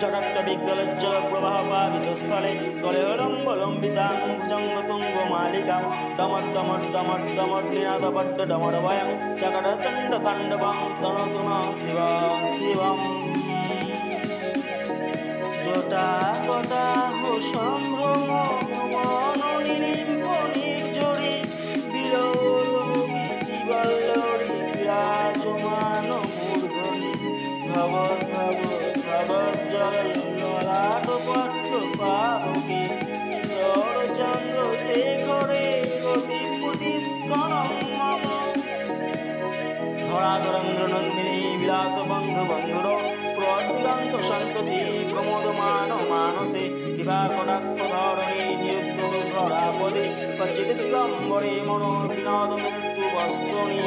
জটাট্ট বিজ্ঞলোজ্জ্বল প্রবাহ পাবিত স্থলে গলেরম্বলম্বিতাং ভুজঙ্গ তুঙ্গ মালিকাং ডমট ডমট ডমট ডমট নিনাদ বড্ড ডমট ভয়ং চকট চণ্ড তাণ্ডবং তনতু ন শিব শিবম। জোটা কটা হো কিবা কটাক্ষ ধরণী নিরুদ্ধ ধরাপদে কচিত দিগম্বরে মনো বিনোদ মৃত্যু বস্ত্রণী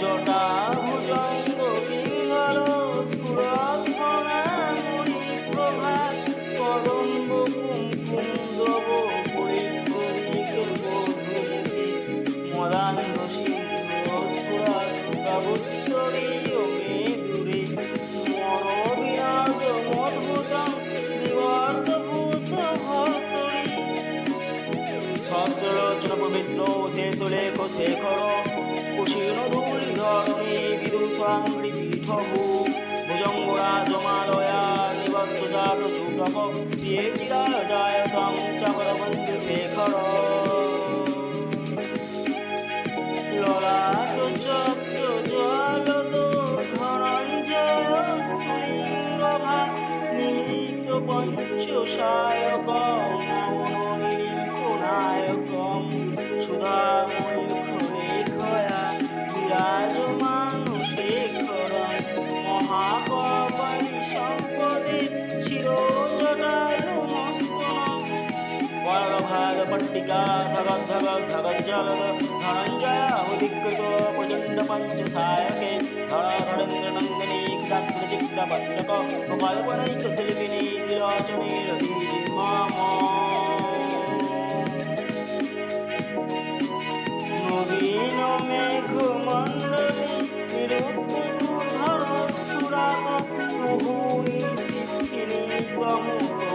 জটা শেষলেখ শেখর কুশীর্ণ ধূলি ধরণী বিদুষাঙ্গি পীঠভূ ভুজঙ্গ রাজমালয়া নিবদ্ধ জাত চূটক শ্রিয়ে চিরায় পঞ্চসায়কে ধরা ধরেন্দ্র নন্দিনী চিত্র চিত্র পট্টক কল্পনৈক শিল্পিনী ত্রিলোচনীর মাম নবীন মেঘমণ্ডলী নিরুদ্ধ দুর্ধর স্ফুরাত কুহুনি শিক্ষিণী তমুবদ্ধ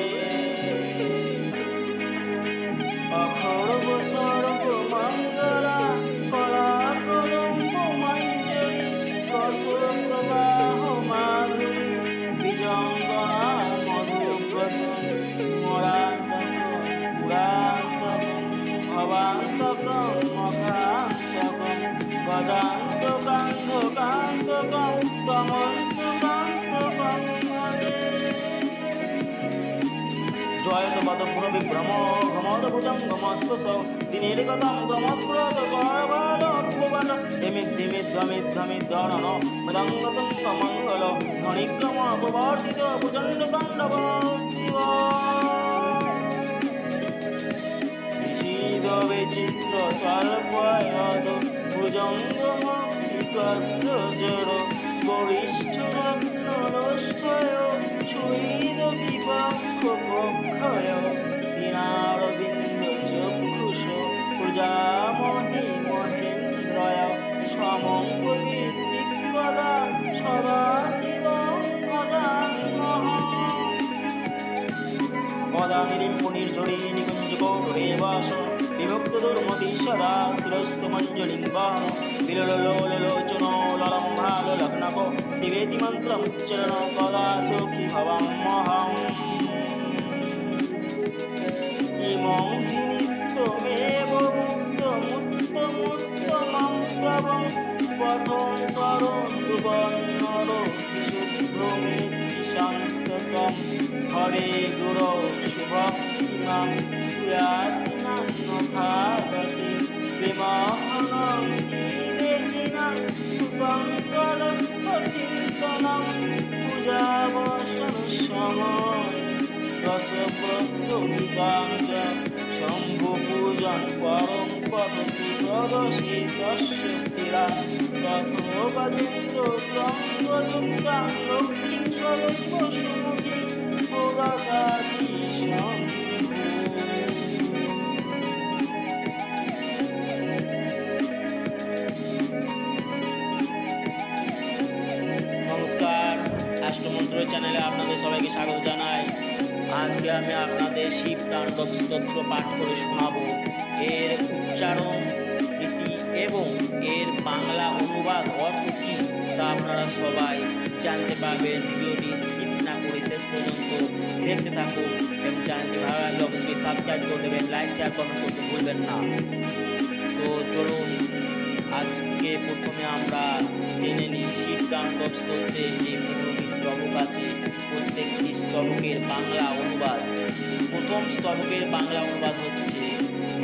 ভুজঙ্গমস্বস দিনের গতম গমস্ফুরত করবাল ভুবন ধিমি ধিমি ধ্বমি ধ্বমি দনন মৃদঙ্গ তুঙ্গ মঙ্গল বরিষ্ঠ রত্ন নষ্টয় সুহৃদ সদা শিরস্তু মঞ্জলিং বাহ বিলোলোলোচন ললম্ভাল লগ্নক শিবেতি মন্ত্রমুচ্চরণ কদা সুখী ভবামহম ইমং নিত্যমেব মুক্তমুত্তমুস্তমং স্তবং স্পথং করন্দুবর্ণর বিশুদ্ধমিতি শান্তকম হরে গুরো শুভক্তিমাং সুয়াতিনাং নথাগতি বিমহনমিতি দেহিনাং সুসংকলস্য চিন্তনম পূজাবসন সময় রসব্রত গীতাঞ্জ শম্ভু পূজন পরম স্থিরা তথোপদিত্য ত্রঙ্গযুক্তাং লক্ষ্মীং স্বরূপ স্বাগত জানাই আজকে আমি আপনাদের শিব তাণ্ডব স্তোত্র পাঠ করে শোনাব। এর উচ্চারণ, রীতি এবং এর বাংলা অনুবাদ অর্থ কী তা আপনারা সবাই জানতে পারবেন। ভিডিওটি স্কিপ না করে শেষ পর্যন্ত দেখতে থাকুন এবং চ্যানেলটি ভালো লাগলে অবশ্যই সাবস্ক্রাইব করে দেবেন, লাইক শেয়ার কমেন্ট করতে ভুলবেন না। তো চলুন আজকে প্রথমে আমরা জেনে নিই শিব তাণ্ডব স্তোত্রে যে পনেরোটি স্তবক আছে, প্রত্যেকটি স্তবকের বাংলা অনুবাদ। প্রথম স্তবকের বাংলা অনুবাদ হচ্ছে,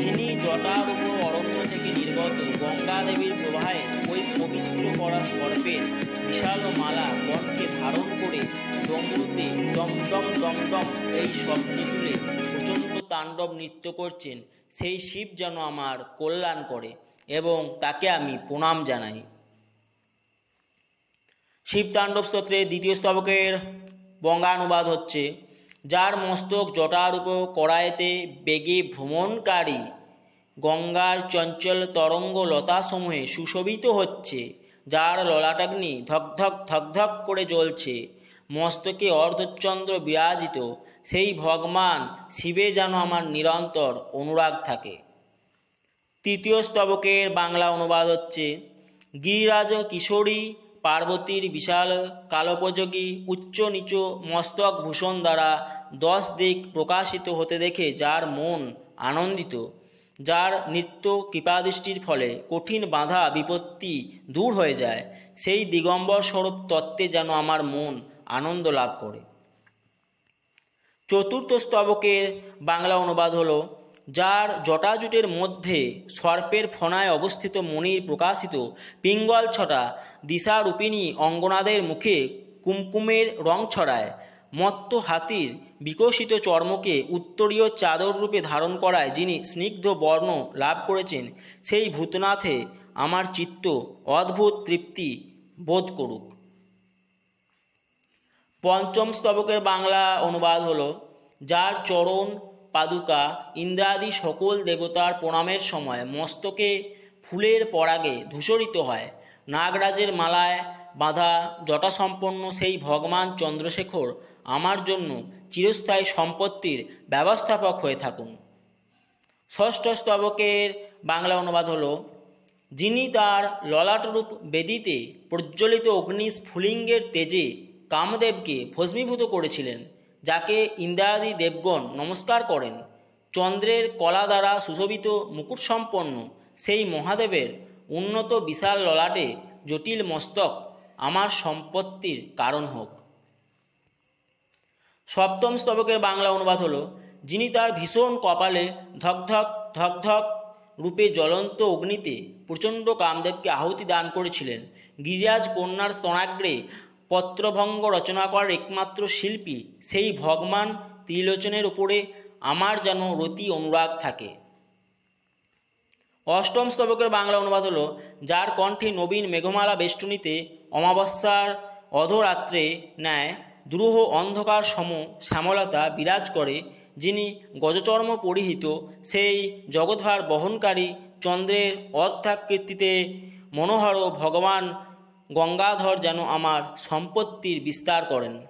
যিনি জটার উপর অরণ্য থেকে নির্গত গঙ্গা দেবীর প্রবাহে ওই পবিত্র করা সর্পের বিশাল মালা কণ্ঠে ধারণ করে ডমরুতে দম দম দম দম এই শব্দ তুলে প্রচণ্ড তাণ্ডব নৃত্য করছেন। সেই শিব যেন আমার কল্যাণ করে। এবং তাকে আমি প্রণাম জানাই। শিব তাণ্ডব স্তোত্রের দ্বিতীয় স্তবকের বঙ্গানুবাদ হচ্ছে, যার মস্তক জটার উপর কড়াইতে বেগে ভ্রমণকারী গঙ্গার চঞ্চল তরঙ্গ লতাসমূহে সুশোভিত হচ্ছে, যার ললাটাগ্নি ধকধক ধকধক করে জ্বলছে, মস্তকে অর্ধচন্দ্র বিরাজিত, সেই ভগবান শিবে যেন আমার নিরন্তর অনুরাগ থাকে। তৃতীয় স্তবকের বাংলা অনুবাদ হচ্ছে, গিরিরাজ কিশোরী পার্বতীর বিশাল কালোপযোগী উচ্চ নিচ মস্তক ভূষণ দ্বারা দশ দিক প্রকাশিত হতে দেখে যার মন আনন্দিত, যার নিত্য কৃপাদৃষ্টির ফলে কঠিন বাধা বিপত্তি দূর হয়ে যায়, সেই দিগম্বর স্বরূপ তত্ত্বে যেন আমার মন আনন্দ লাভ করে। চতুর্থ স্তবকের বাংলা অনুবাদ হলো যার জটাজুটের মধ্যে সর্পের ফনায় অবস্থিত মণির প্রকাশিত পিঙ্গল ছটা দিশারূপিণী অঙ্গনাদের মুখে কুমকুমের রং ছড়ায়, মত্ত হাতির বিকশিত চর্মকে উত্তরীয় চাদর রূপে ধারণ করায় যিনি স্নিগ্ধ বর্ণ লাভ করেছেন, সেই ভূতনাথে আমার চিত্ত অদ্ভুত তৃপ্তি বোধ করুক। পঞ্চম স্তবকের বাংলা অনুবাদ হল, যার চরণ পাদুকা, ইন্দ্রাদি সকল দেবতার প্রণামের সময় মস্তকে ফুলের পরাগে ধূসরিত হয়। নাগরাজের মালায় বাঁধা জটাসম্পন্ন সেই ভগবান চন্দ্রশেখর আমার জন্য চিরস্থায়ী সম্পত্তির ব্যবস্থাপক হয়ে থাকুন। ষষ্ঠ স্তবকের বাংলা অনুবাদ হলো, যিনি তার ললাটরূপ বেদিতে প্রজ্বলিত অগ্নি স্ফুলিঙ্গের তেজে কামদেবকে ভস্মীভূত করেছিলেন যাকে ইন্দ্রাদি দেবগণ নমস্কার করেন, চন্দ্রের কলা দ্বারা সুশোভিত মুকুটসম্পন্ন সেই মহাদেবের উন্নত বিশাল ললাটে জটিল মস্তক আমার সম্পত্তির কারণ হোক। সপ্তম স্তবকের বাংলা অনুবাদ হলো, যিনি তার ভীষণ কপালে ধকধক ধকধক রূপে জ্বলন্ত অগ্নিতে প্রচণ্ড কামদেবকে আহুতি দান করেছিলেন, গিরিরাজ কন্যার স্তনাগ্রে পত্রভঙ্গ রচনা করার একমাত্র শিল্পী সেই ভগবান ত্রিলোচনের উপরে আমার যেন রতি অনুরাগ থাকে। অষ্টম স্তবকের বাংলা অনুবাদ হলো, যার কণ্ঠে নবীন মেঘমালা বেষ্টনীতে অমাবস্যার অধরাত্রে ন্যায় দ্রুহ অন্ধকার সম শ্যামলতা বিরাজ করে, যিনি গজচর্ম পরিহিত সেই জগদ্ভার বহনকারী চন্দ্রের অর্থাকৃতিতে মনোহর ভগবান গঙ্গাধর যেন আমার সম্পত্তির বিস্তার করেন।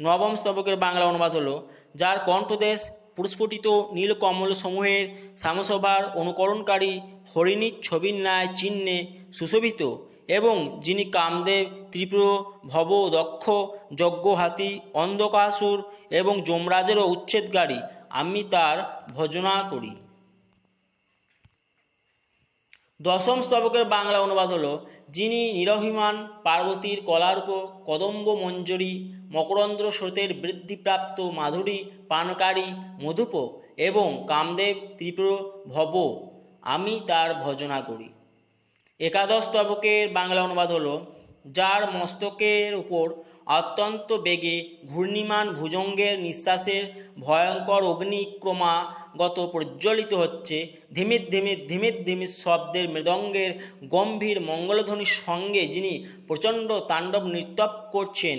নবম স্তবকের বাংলা অনুবাদ হলো, যার কণ্ঠদেশ প্রস্ফুটিত নীলকমল সমূহের শ্যামসভার অনুকরণকারী হরিণীর ছবির ন্যায় চিহ্নে সুশোভিত এবং যিনি কামদেব, ত্রিপুর, ভব, দক্ষ, যজ্ঞ যজ্ঞহাতি অন্ধকাসুর এবং যমরাজেরও উচ্ছেদকারী আমি তার ভজনা করি। দশম স্তবকের বাংলা অনুবাদ হলো যিনি নিরভিমান পার্বতীর কলারূপ কদম্ব মঞ্জরি, মকরন্দ্র স্রোতের বৃদ্ধিপ্রাপ্ত মাধুরী, পানকারী, মধুপ এবং কামদেব ত্রিপুর ভব আমি তার ভজনা করি। একাদশ তবকের বাংলা অনুবাদ হল, যার মস্তকের উপর অত্যন্ত বেগে ঘূর্ণিমান ভুজঙ্গের নিঃশ্বাসের ভয়ঙ্কর অগ্নিক্রমাগত প্রজ্বলিত হচ্ছে ধিমির ধিমির ধিমির ধিমির শব্দের মৃদঙ্গের গম্ভীর মঙ্গলধ্বনির সঙ্গে যিনি প্রচণ্ড তাণ্ডব নৃত্য করছেন,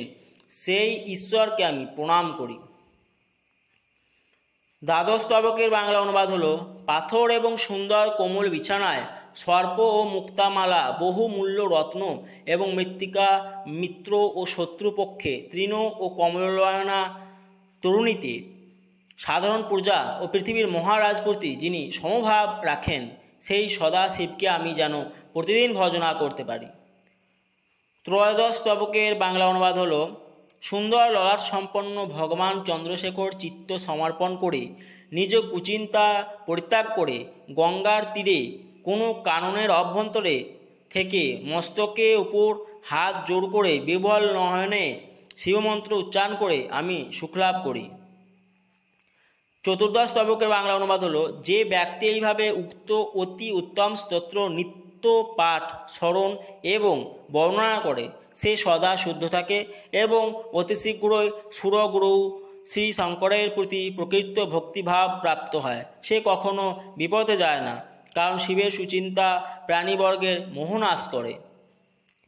সেই ঈশ্বরকে আমি প্রণাম করি। দ্বাদশ স্তবকের বাংলা অনুবাদ হলো, পাথর এবং সুন্দর কোমল বিছানায় সর্প ও মুক্তামালা বহু মূল্য রত্ন এবং মৃত্তিকা মিত্র ও শত্রুপক্ষে তৃণ ও কমলয়না তরুণীতে সাধারণ প্রজা ও পৃথিবীর মহারাজপতি যিনি সমভাব রাখেন, সেই সদা শিবকে আমি যেন প্রতিদিন ভজনা করতে পারি। ত্রয়োদশ স্তবকের বাংলা অনুবাদ হল, সুন্দর ললাট সম্পন্ন ভগবান চন্দ্রশেখর চিত্ত সমর্পণ করে, নিজ কুচিন্তা পরিত্যাগ করে, গঙ্গার তীরে কোনো কাননের অভ্যন্তরে থেকে মস্তকে উপর হাত জোর করে বিবল নয়নে শিবমন্ত্র উচ্চারণ করে আমি সুখলাভ করি। চতুর্দশ স্তবকের বাংলা অনুবাদ হলো, যে ব্যক্তি এইভাবে উক্ত অতি উত্তম স্তোত্র, নিত্য পাঠ, স্মরণ এবং বর্ণনা করে, সে সদা শুদ্ধ থাকে এবং অতি শীঘ্রই সুরগুরু শ্রী শঙ্করের প্রতি প্রকৃত ভক্তিভাব প্রাপ্ত হয়। সে কখনো বিপদে যায় না, কারণ শিবের সুচিন্তা প্রাণীবর্গের মোহনাশ করে।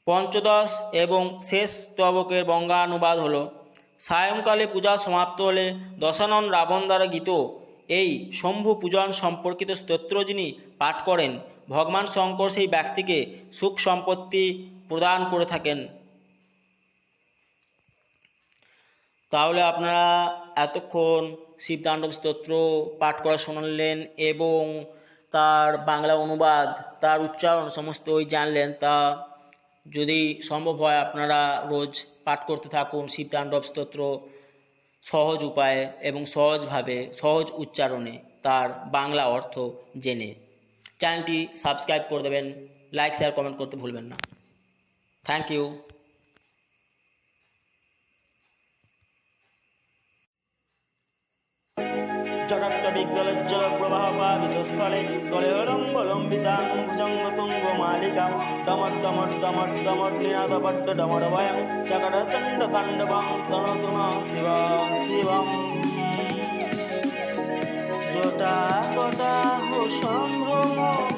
পঞ্চদশ এবং শেষ স্তবকের বঙ্গানুবাদ হলো সায়ংকালে পূজা সমাপ্ত হলে দশানন রাবণ দ্বারা গীত। এই শম্ভু পূজন সম্পর্কিত স্তোত্র যিনি পাঠ করেন, ভগবান শঙ্কর সেই ব্যক্তিকে সুখ সম্পত্তি প্রদান করে থাকেন। তাহলে আপনারা এতক্ষণ শিবতাণ্ডব স্তোত্র পাঠ করা শুনলেন এবং তার বাংলা অনুবাদ, তার উচ্চারণ সমস্তই জানলেন। তা যদি সম্ভব হয় আপনারা রোজ পাঠ করতে থাকুন শিবতাণ্ডব স্তোত্র, সহজ উপায়ে এবং সহজভাবে, সহজ উচ্চারণে তার বাংলা অর্থ জেনে। চ্যানেলটি সাবস্ক্রাইব করে দেবেন, লাইক, শেয়ার, কমেন্ট করতে ভুলবেন না। Thank you. জটাট্টবিজ্ঞলোজ্জ্বল প্রবাহ পাবিত স্থলে গলে অলম্ব লম্বিতা ভুজঙ্গ তুঙ্গ মালিকা ডমট ডমট ডমট ডমট নিনাদপট্ট ডমট ভয়ং চকটচণ্ড তাণ্ডবং তনতু ন শিব, শিবম। জটা হো সম্ভ্রম।